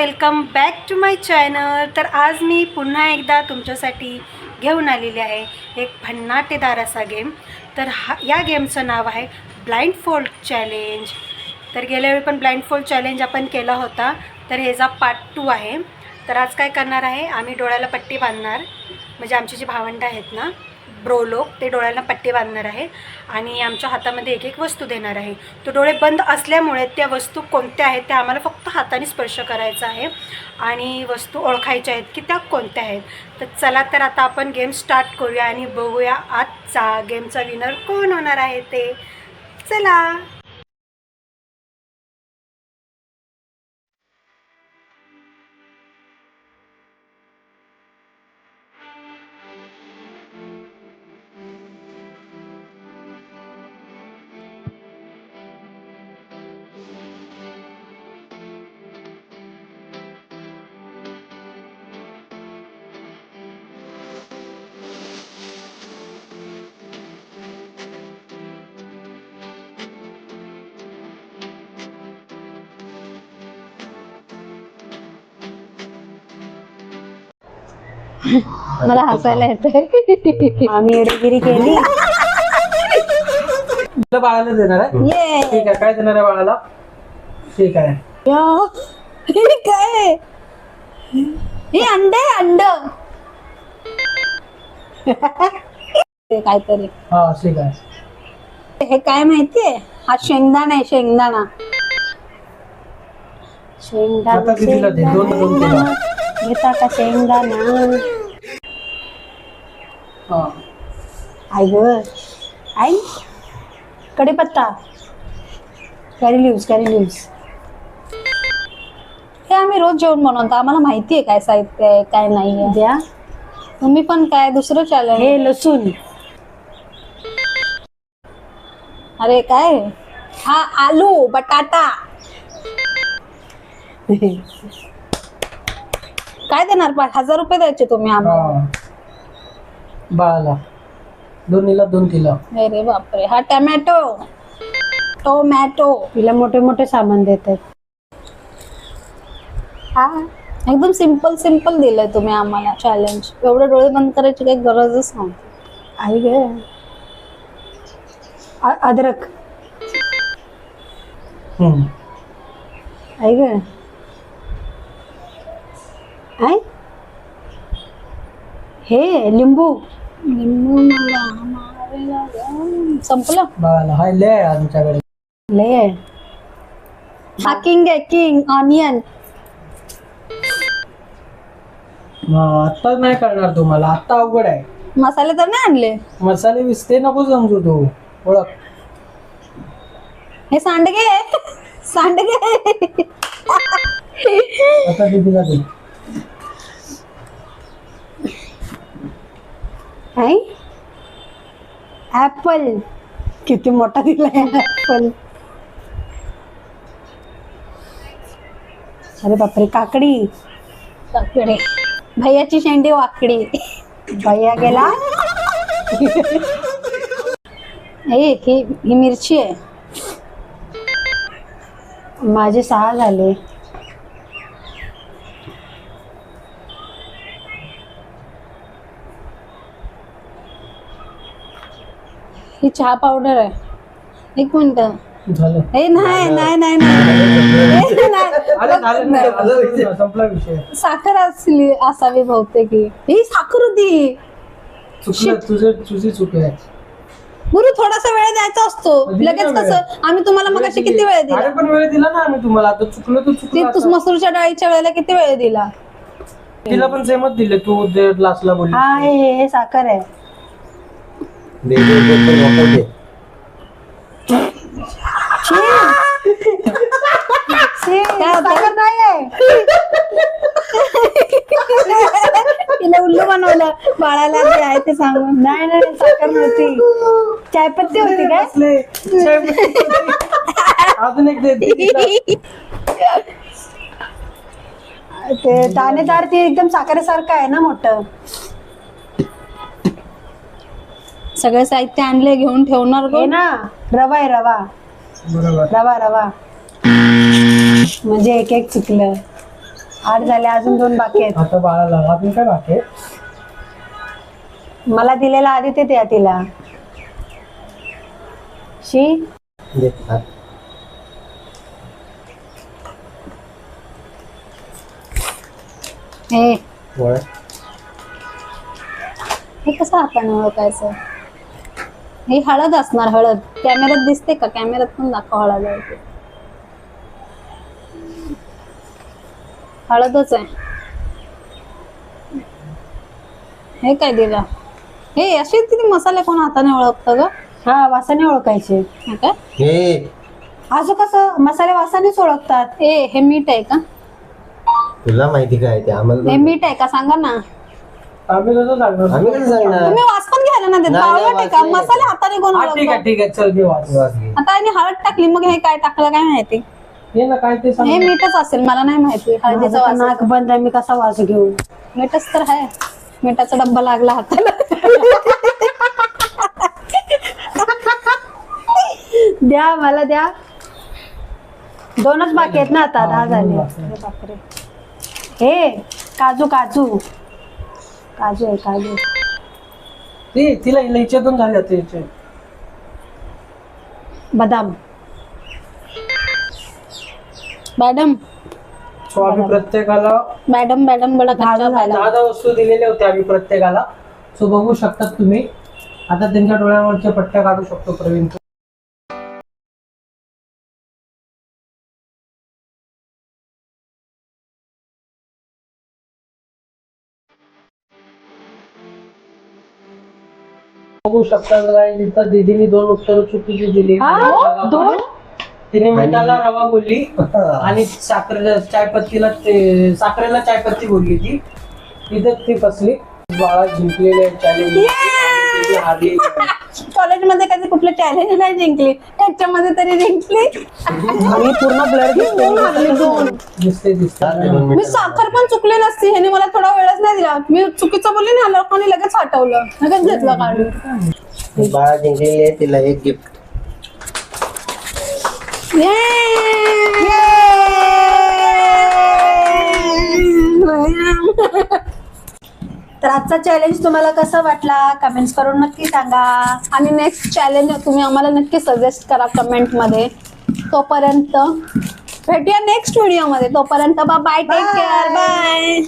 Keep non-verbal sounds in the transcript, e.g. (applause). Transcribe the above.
Welcome back to my channel. तर आज मी पुन्हा एकदा तुमच्यासाठी घेऊन आलेली आहे एक भन्नाटेदार असा गेम. तर हा या गेमचं नाव आहे ब्लाइंड फोल्ड चॅलेंज तर गेल्या वेळी पण ब्लाइंड फोल्ड चॅलेंज आपण केला होता. तर ह्याचा पार्ट टू आहे. तर आज काय करणार आहे? आम्ही डोळ्याला पट्टी बांधणार. म्हणजे आमची जी भावंडं आहेत ना ब्रो लोक ते डोळ्यांना पट्टी बांधणार आहे आणि आमच्या हातामध्ये एक एक वस्तू देणार आहे. तो डोळे बंद असल्यामुळे त्या वस्तू कोणत्या आहेत त्या आम्हाला फक्त हाताने स्पर्श करायचा आहे आणि वस्तू ओळखायच्या आहेत की त्या कोणत्या आहेत. तर चला तर आता आपण गेम स्टार्ट करूया आणि बघूया आजचा गेमचा विनर कोण होणार आहे ते. चला! मला हसायला येतंय. आम्ही एडेगिरी केली. तुला बाळाला देणार आहे? ये. ठीक आहे काय देणार आहे बाळाला? ठीक आहे. या. हे काय हे अंड आहे अंड. ते काहीतरी. हा ठीक आहे. हे काय माहितीये? हा शेंगदाणा आहे शेंगदाणा. आता कितीला दे? दोन दोन किलो. घेता का शेंगदाणा हा आई ग आई कढीपत्ता कॅरी लिव्स कॅरी लिव्स हे आम्ही रोज जेवण बनवतो. आम्हाला माहिती आहे काय साहित्य आहे काय नाही आहे. द्या. तुम्ही पण काय दुसरं चॅलेंज हे लसूण. अरे काय? हा आलू बटाटा. (laughs) काय देणार? पाच हजार रुपये द्यायचे तुम्ही आम्हाला. हा. बाळाला. दोन्हीला दोन किलो. अरे बापरे. हा टमॅटो. टोमॅटो. तिला मोठे मोठे सामान देत आहेत हा. एकदम सिंपल सिंपल दिलंय तुम्ही आम्हाला चॅलेंज एवढे डोळे बंद करायची काही गरजच नव्हती आई ग. अ- अद्रक. हम्म. आई ग. आई? हे लिंबू. लिंबू मला मारायला ग. संपलं? बाळाला. हाय लय आहे आमच्याकडे लय आहे. हा किंग आहे किंग. ऑनियन आता नाही करणार तुम्हाला. आता अवघड आहे. मसाले तर नाही आणले? मसाले विसते नको समजू तू. ओळख. हे सांडगे. आहे. सांडगे. आहे. आता दीदीला दे आई? ऍपल किती मोठा दिलाय ऍपल अरे बापरे काकडी. काकडे. भैयाची शेंडी वाकडी. भैया गेला? ही ही मिरची आहे. माझे सहा झाले. ही चहा पावडर आहे. एक मिनिट. झालं. ए नाही नाही नाही नाही. (laughs) संपला विषय. साखर असली असावी बहुतेक ही. ही साखर होती. चुकलं तुझे तुझी चूक आहे. गुरु थोडासा वेळ द्यायचा असतो. लगेच वेळ. कसं आम्ही तुम्हाला मग किती वेळ दिला? अरे पण वेळ दिला ना आम्ही तुम्हाला. आता चुकलं तर ती चुकलं तू आता. मसूरच्या डाळीच्या वेळेला किती वेळ दिला? तिला पण सेमच दिले. तू जे बोलली. हा हे हे- हे साखर आहे काय होतं? साखर नाही आहे तिला उल्लू बनवलं बाळाला जे आहे ते सांगून नाही नाही साखर नव्हती चायपत्ती होती काय अजून एक ते दाणेदार ते एकदम साखरेसारखं आहे ना मोठं. सगळे साहित्य आणले घेऊन ठेवणार हे कोण? ना रवा आहे रवा. बरोबर. रवा रवा. म्हणजे एक एक चुकलं. आठ झाले अजून दोन बाकी आहेत. आता बाळाला अजून काय बाकी आहे? मला दिलेला आधी ते द्या तिला. शी? हे. हे कसं हाताने ओळखायचं? हे हळद असणार हळद. कॅमेऱ्यात दिसते का? कॅमेऱ्यात पण दाखव हळद. आहे. हळदच आहे. हे काय दिलं? हे असे किती मसाले कोण हाताने ओळखतं ग? हा वासाने ओळखायचे. काय हे. असं कसं? मसाले वासानेच ओळखतात. ए हे मीठ आहे का? तुला माहिती काय ते? आम्हाला हे मीठ आहे का? सांगा ना. आम्ही कसं सांगणार? आम्ही कसं सांगणार? तुम्ही वास पण ना देत नाही, बावळट आहे वास का? नाही मसाले हाताने कोण हा ठीक आहे ओळखतं ठीक आहे चल घे वाच घे. आता याने हळद टाकली मग हे काय टाकलं काय माहिती? हे ना काय ते सांग. हे मीठच असेल मला नाही माहिती हळदीचा माझं तर वास नाक बंद आहे मी कसा वास घेऊ? मीठच तर आहे. मिठाचा डब्बा लागला हाताला. द्या मला द्या. दोनच बाकी आहेत ना आता दहा झाले. बापरे हे काजू काजू. काजू आहे काजू. ते तिला इलायच्यातून झाले आता याचे बदाम. मॅडम. सो आम्ही प्रत्येकाला मॅडम मॅडम बडा कच्चा दहा दहा वस्तू दिलेल्या होत्या आम्ही प्रत्येकाला. सो बघू शकतात तुम्ही. आता त्यांच्या डोळ्यावरच्या पट्ट्या काढू शकतो प्रवीण बघू शकतात guys, इथं दीदीने दोन उत्तर चुकीची दिली. दोन? तिने मिठाला रवा बोलली आणि साखरेला चायपत्तीला ते साखरेला चायपत्ती बोलली ती. इथं ती फसली बाळा जिंकलेले चॅलेंज हारली कॉलेजमध्ये कधी कुठलं चॅलेंज नाही जिंकली. त्याच्यामध्ये तरी जिंकली. आणि पूर्ण ब्लड दोन हारली, दोन दिसते दिसते. मी साखर पण चुकली नसती. ह्याने मला थोडा वेळच नाही दिला मी चुकीचं बोलली ना लोकांनी लगेच हटवलं. लगेच घेतलं काढून. बाळा जिंकलेली आहे तिला एक गिफ्ट तर आजचा चॅलेंज तुम्हाला कसा वाटला? कमेंट्स करून नक्की सांगा. आणि नेक्स्ट चॅलेंज तुम्ही आम्हाला नक्की सजेस्ट करा कमेंटमध्ये. तोपर्यंत भेटूया नेक्स्ट व्हिडिओमध्ये. तोपर्यंत बाय टेक केअर बाय